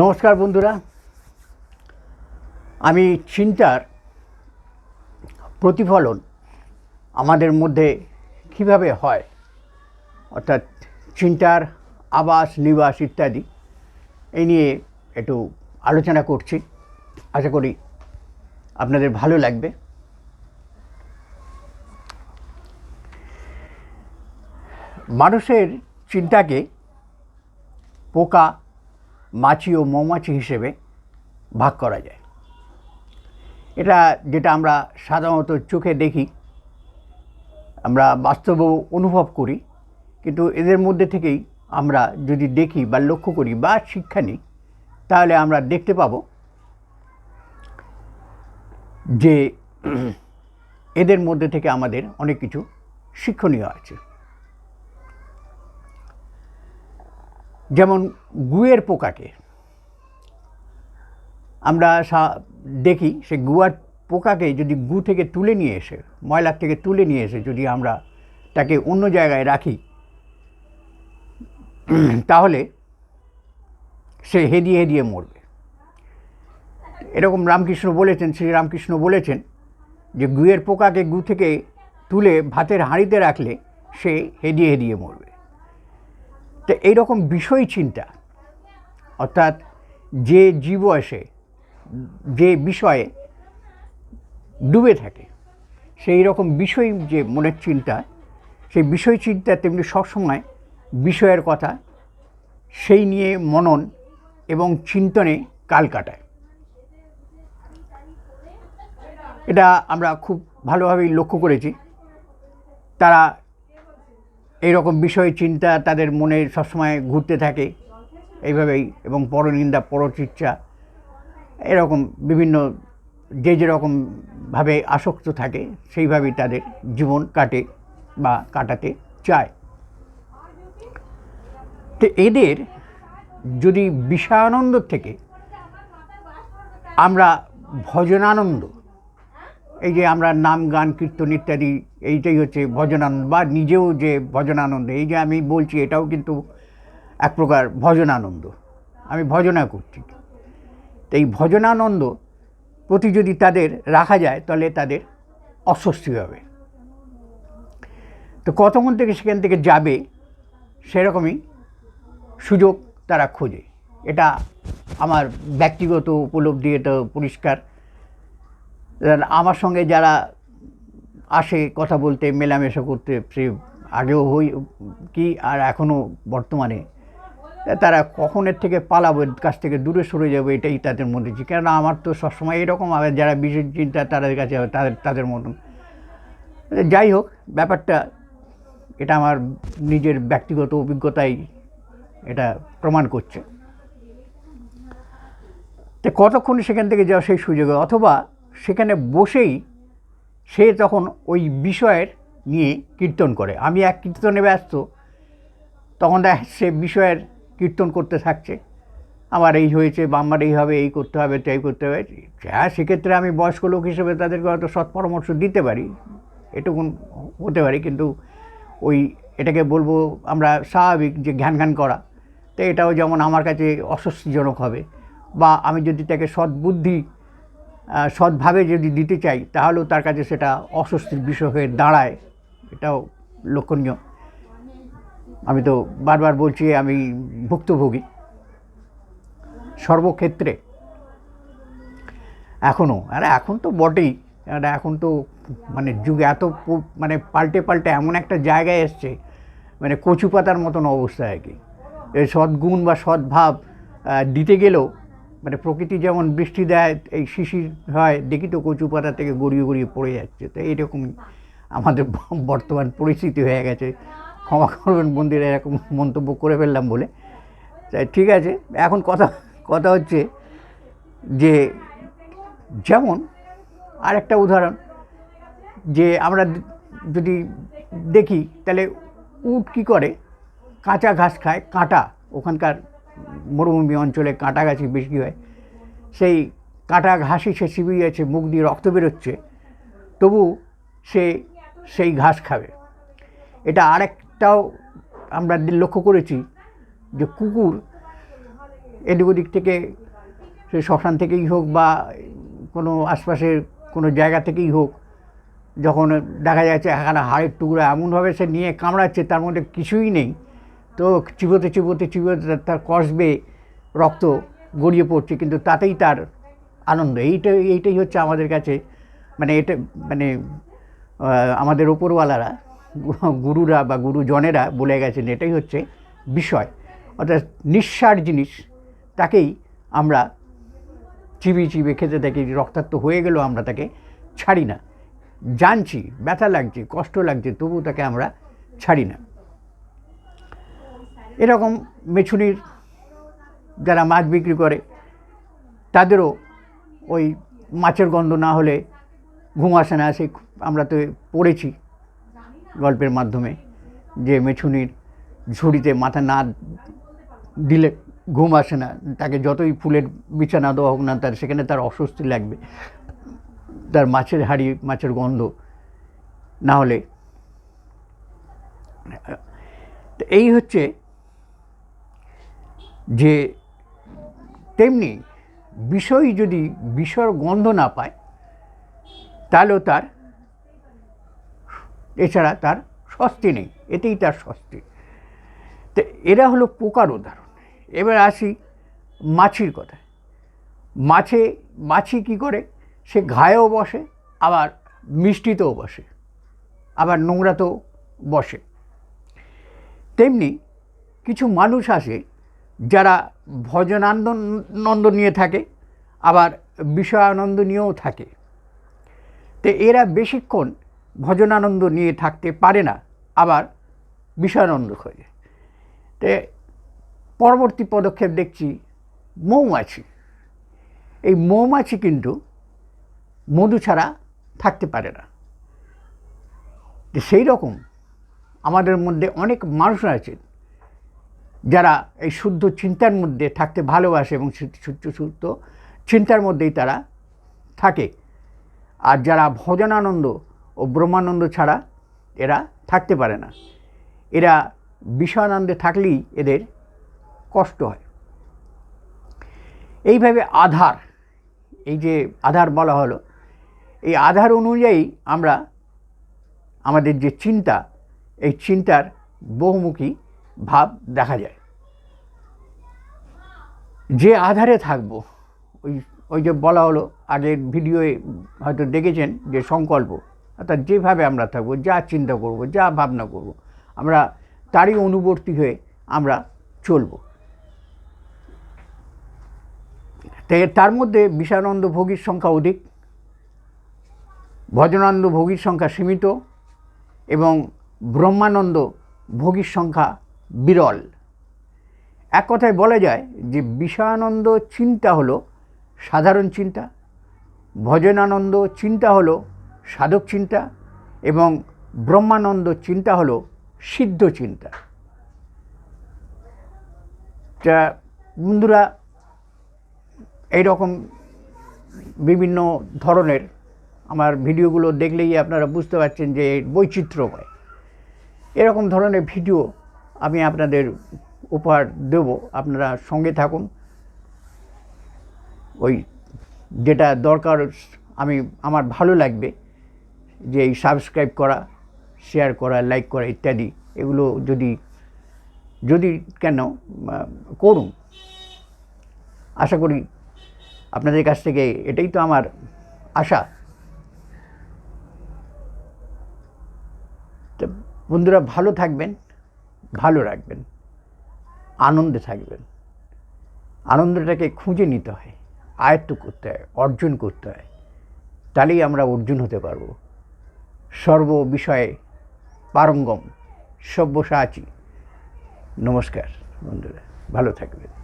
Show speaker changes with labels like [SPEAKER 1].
[SPEAKER 1] নমস্কার বন্ধুরা। আমি চিন্তার প্রতিফলন আমাদের মধ্যে কীভাবে হয়, অর্থাৎ চিন্তার আবাস, নিবাস ইত্যাদি, এই নিয়ে একটু আলোচনা করছি। আশা করি আপনাদের ভালো লাগবে। মানুষের চিন্তাকে পোকা মাছি ও মৌমাছি হিসেবে ভাগ করা যায়। এটা যেটা আমরা সাধারণত চোখে দেখি, আমরা বাস্তবেও অনুভব করি, কিন্তু এদের মধ্যে থেকেই আমরা যদি দেখি বা লক্ষ্য করি বা শিক্ষা নিই, তাহলে আমরা দেখতে পাবো যে এদের মধ্যে থেকে আমাদের অনেক কিছু শিক্ষণীয় আছে। যেমন গুয়ের পোকাকে। আমরা দেখি সে গুয়ার পোকাকে যদি গু থেকে তুলে নিয়ে এসে, ময়লার থেকে তুলে নিয়ে এসে যদি আমরা তাকে অন্য জায়গায় রাখি, তাহলে সে হেদিয়ে হেদিয়ে মরবে। এরকম রামকৃষ্ণ বলেছেন শ্রী রামকৃষ্ণ বলেছেন যে গুয়ের পোকাকে গু থেকে তুলে ভাতের হাঁড়িতে রাখলে সে হেদিয়ে হেদিয়ে মরবে। তো এইরকম বিষয় চিন্তা, অর্থাৎ যে জীব জীবয়সে যে বিষয়ে ডুবে থাকে, সেই রকম বিষয় যে মনের চিন্তা, সেই বিষয় চিন্তা তেমনি সবসময় বিষয়ের কথা, সেই নিয়ে মনন এবং চিন্তনে কাল কাটায়। এটা আমরা খুব ভালোভাবেই লক্ষ্য করেছি। তারা এইরকম বিষয় চিন্তা তাদের মনে সবসময় ঘুরতে থাকে। এইভাবেই এবং পরনিন্দা, পরচিচ্ছা, এরকম বিভিন্ন যে যেরকমভাবে আসক্ত থাকে, সেইভাবেই তাদের জীবন কাটে বা কাটাতে চায়। তো এদের যদি বিষয়ানন্দ থেকে আমরা ভজনানন্দ এই যে আমরা নাম, গান, কীর্তন ইত্যাদি, এইটাই হচ্ছে ভজনানন্দ বা নিজেও যে ভজনানন্দ, এই যে আমি বলছি এটাও কিন্তু এক প্রকার ভজনানন্দ। আমি ভজনা করছি। তো এই ভজনানন্দ প্রতি যদি তাদের রাখা যায়, তাহলে তাদের অস্বস্তি হবে। তো কতক্ষণ থেকে সেখান থেকে যাবে, সেরকমই সুযোগ তারা খোঁজে। এটা আমার ব্যক্তিগত উপলব্ধি এটা পরিষ্কার। আমার সঙ্গে যারা আসে কথা বলতে, মেলামেশা করতে, সে আগেও হই, কি আর এখনও বর্তমানে, তারা কখন এর থেকে পালাবো কাছ থেকে দূরে সরে যাব, এটাই তাদের মধ্যে যে, কেননা আমার তো সবসময় এরকম আবার যারা বিশেষ চিন্তা তাদের কাছে হবে, তাদের তাদের মতন। যাই হোক, ব্যাপারটা, এটা আমার নিজের ব্যক্তিগত অভিজ্ঞতাই এটা প্রমাণ করছে। তো কতক্ষণ সেখান থেকে যাওয়া সেই সুযোগে, অথবা সেখানে বসেই সে তখন ওই বিষয়ের নিয়ে কীর্তন করে। আমি এক কীর্তনে ব্যস্ত, তখন দেখ সে বিষয়ের কীর্তন করতে থাকছে। আমার এই হয়েছে, বা আমার এই হবে, এই করতে হবে, তাই করতে হবে। হ্যাঁ সেক্ষেত্রে আমি বয়স্ক লোক হিসেবে তাদেরকে হয়তো সৎ পরামর্শ দিতে পারি, এটুকুন হতে পারি, কিন্তু ওই এটাকে বলব আমরা স্বাভাবিক যে ঘ্যান ঘ্যান করা, তো এটাও যেমন আমার কাছে অস্বস্তিজনক হবে, বা আমি যদি তাকে সদ্বুদ্ধি সৎভাবে যদি দিতে চাই, তাহলেও তার কাছে সেটা অস্বস্তির বিষয় হয়ে দাঁড়ায়। এটাও লক্ষণীয়। আমি তো বারবার বলছি, আমি ভুক্তভোগী। সর্বক্ষেত্রে। এখনও আর এখন তো বটেই। আর এখন তো মানে যুগ এত মানে পাল্টে পাল্টে এমন একটা জায়গায় এসছে মানে কচু পাতার মতন অবস্থা আর কি। সদ্গুণ বা সদ্ভাব দিতে গেলেও মানে প্রকৃতি যেমন বৃষ্টি দেয়, এই শিশির হয়, দেখি তো কচু পাতা থেকে গড়িয়ে গড়িয়ে পড়ে যাচ্ছে। তো এইরকমই আমাদের বর্তমান পরিস্থিতি হয়ে গেছে। ক্ষমা করবেন বন্ধুরা, এরকম মন্তব্য করে ফেললাম বলে। তাই ঠিক আছে, এখন কথা কথা হচ্ছে যে, যেমন আরেকটা উদাহরণ, যে আমরা যদি দেখি, তাহলে উট কী করে? কাঁচা ঘাস খায়, কাঁটা, ওখানকার মরুভূমি অঞ্চলে কাঁটা গাছই বেশি হয়। সেই কাঁটা ঘাসই সে চিবিয়ে যাচ্ছে, মুখ দিয়ে রক্ত বেরোচ্ছে। তবু সে সেই ঘাস খাবে। এটা আরেকটাও আমরা লক্ষ্য করেছি যে কুকুর এদিক ওদিক থেকে সে শ্মশান থেকেই হোক বা কোনো আশপাশের কোনো জায়গা থেকেই হোক, যখন দেখা যাচ্ছে এখানে হাড়ের টুকরা এমনভাবে সে নিয়ে কামড়াচ্ছে, তার মধ্যে কিছুই নেই। তো চিবোতে চিবোতে চিবোতে তার- কষবে রক্ত গড়িয়ে পড়ছে, কিন্তু তাতেই তার আনন্দ। এইটাই এইটাই হচ্ছে আমাদের কাছে মানে এটা মানে আমাদের ওপরওয়ালারা গুরুরা বা গুরুজনেরা বলে গেছেন, এটাই হচ্ছে বিষয়। অর্থাৎ নিঃসার জিনিস, তাকেই আমরা চিবিয়ে চিবিয়ে খেতে থাকি, রক্তাক্ত হয়ে গেলেও আমরা তাকে ছাড়ি না। জানছি, ব্যথা লাগছে, কষ্ট লাগছে তবু তাকে আমরা ছাড়ি না। এরকম মেছুনির যারা মাছ বিক্রি করে, তাদেরও ওই মাছের গন্ধ না হলে ঘুম আসে না, সে আমরা তো পড়েছি গল্পের মাধ্যমে যে মেছুনির ঝুড়িতে মাথা না দিলে ঘুম আসে না, তাকে যতই ফুলের বিছানা দেওয়া হোক না, তার সেখানে তার অস্বস্তি লাগবে। তার মাছের হাড়ি, মাছের গন্ধ না হলে। এই হচ্ছে যে তেমনি বিষয় যদি বিষয়ের গন্ধ না পায়, তাহলেও তার এছাড়া তার স্বস্তি নেই, এতেই তার স্বস্তি। তো এরা হলো পোকার উদাহরণ। এবার আসি মাছির কথা মাছে, মাছি কি করে? সে ঘায়েও বসে, আবার মিষ্টিতেও বসে, আবার নোংরাতেও বসে। তেমনি কিছু মানুষ আসে যারা ভজনানন্দ নন্দ নিয়ে থাকে, আবার বিষয়ানন্দ নিয়েও থাকে। তো এরা বেশিক্ষণ ভজনানন্দ নিয়ে থাকতে পারে না, আবার বিষয়ানন্দ খোঁজে তো পরবর্তী পদক্ষেপ দেখছি, মৌমাছি। এই মৌমাছি কিন্তু মধু ছাড়া থাকতে পারে না। সেই রকম আমাদের মধ্যে অনেক মানুষ আছেন যারা এই শুদ্ধ চিন্তার মধ্যে থাকতে ভালোবাসে এবং শুদ্ধ শুদ্ধ চিন্তার মধ্যেই তারা থাকে। আর যারা ভজনানন্দ ও ব্রহ্মানন্দ ছাড়া এরা থাকতে পারে না। এরা বিষয়ানন্দে থাকলেই এদের কষ্ট হয়। এইভাবে আধার, এই যে আধার বলা হলো, এই আধার অনুযায়ী আমরা আমাদের যে চিন্তা, এই চিন্তার বহুমুখী ভাব দেখা যায়। যে আধারে থাকব, ওই ওই যে বলা হলো আগের ভিডিওয়ে হয়তো দেখেছেন যে সংকল্প, অর্থাৎ যেভাবে আমরা থাকব, যা চিন্তা করব, যা ভাবনা করব, আমরা তারই অনুবর্তী হয়ে আমরা চলবো। তার মধ্যে বিষানন্দ ভোগীর সংখ্যা অধিক, ভজনানন্দ ভোগীর সংখ্যা সীমিত, এবং ব্রহ্মানন্দ ভোগীর সংখ্যা বিরল। এক কথায় বলা যায় যে বিষয়ানন্দ চিন্তা হলো সাধারণ চিন্তা, ভজনানন্দ চিন্তা হলো সাধক চিন্তা, এবং ব্রহ্মানন্দ চিন্তা হলো সিদ্ধ চিন্তা। তা বন্ধুরা, এইরকম বিভিন্ন ধরনের আমার ভিডিওগুলো দেখলেই আপনারা বুঝতে পারছেন যে বৈচিত্র্যময়। এরকম ধরনের ভিডিও আমি আপনাদের উপহার দেব। আপনারা সঙ্গে থাকুন। ওই যেটা দরকার, আমি, আমার ভালো লাগবে যে এই সাবস্ক্রাইব করা শেয়ার করা লাইক করা ইত্যাদি, এগুলো যদি যদি কেন করুন। আশা করি আপনাদের কাছ থেকে এটাই তো আমার আশা। বন্ধুরা, ভালো থাকবেন। ভালো রাখবেন, আনন্দে থাকবেন। আনন্দটাকে খুঁজে নিতে হয়, আয়ত্ত করতে হয়, অর্জন করতে হয়। তাহলেই আমরা অর্জুন হতে পারব। সর্ব বিষয়ে পারঙ্গম সব্যসাচী। নমস্কার বন্ধুরা, ভালো থাকবেন।